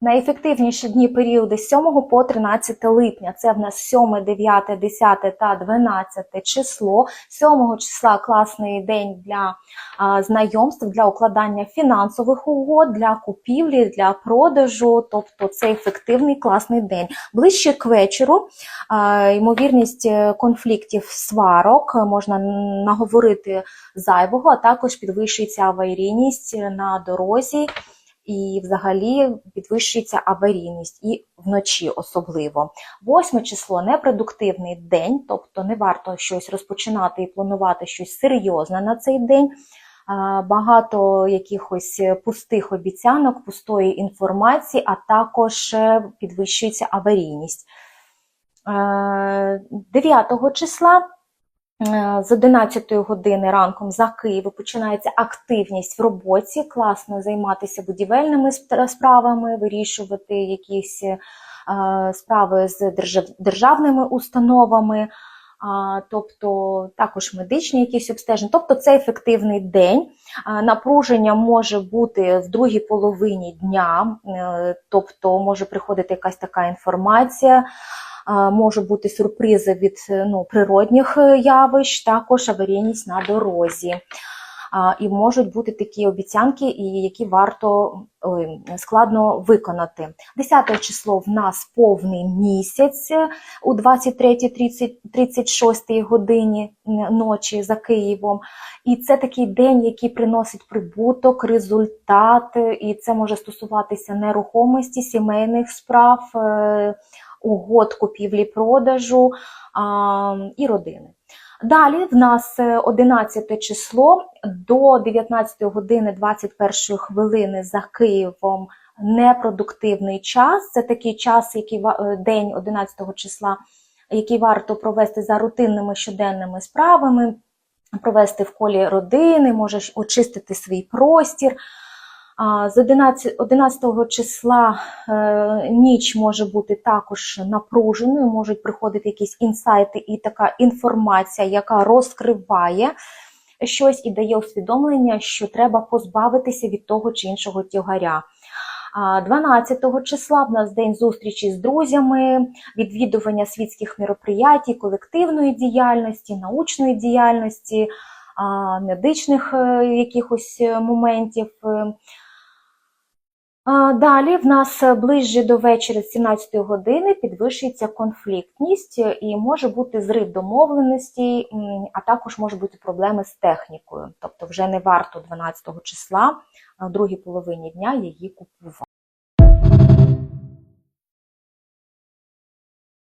Найефективніші дні періоди з 7 по 13 липня. Це в нас 7, 9, 10 та 12 число. 7 числа класний день для а, знайомств, для укладання фінансових угод, для купівлі, для продажу. Тобто це ефективний класний день. Ближче к вечору а, ймовірність е, конфліктів, сварок е, можна наговорити зайвого, а також підвищується аварійність на дорозі і взагалі підвищується аварійність і вночі особливо. Восьме число непродуктивний день, тобто не варто щось розпочинати і планувати щось серйозне на цей день. Багато якихось пустих обіцянок, пустої інформації, а також е, підвищується аварійність. Е, 9 числа Е, з 11 години ранком за Києвом починається активність в роботі, класно займатися будівельними справами, вирішувати якісь е, справи з державними установами, тобто також медичні якісь обстеження. Тобто це ефективний день. Напруження може бути в другій половині дня, е, тобто може приходити якась така інформація. Може бути сюрпризи від е, ну, природних е, явищ, також аварійність на дорозі. І можуть бути такі обіцянки, які варто складно виконати. 10 число в нас повний місяць е, у 23-36 годині ночі за Києвом. І це такий день, який приносить прибуток, результат, і це може стосуватися нерухомості, сімейних справ, угод купівлі-продажу і родини. Далі в нас е, 11 число до 19 години 21 хвилини за Києвом непродуктивний час. Це такий час, який е, день 11 числа, який варто провести за рутинними щоденними справами, провести в колі родини, можеш очистити свій простір. З 11, 11 числа е, ніч може бути також напруженою, можуть приходити якісь інсайти і така інформація, яка розкриває щось і дає усвідомлення, що треба позбавитися від того чи іншого тягаря. А 12 числа в нас день зустрічі з друзями, відвідування світських мероприятій, колективної діяльності, научної діяльності, медичних е, якихось е, моментів. Е. Далі в нас ближче до вечора з 17 години підвищується конфліктність е, і може бути зрив домовленості, а також можуть бути проблеми з технікою. Тобто вже не варто 12 числа в другій половині дня її купувати.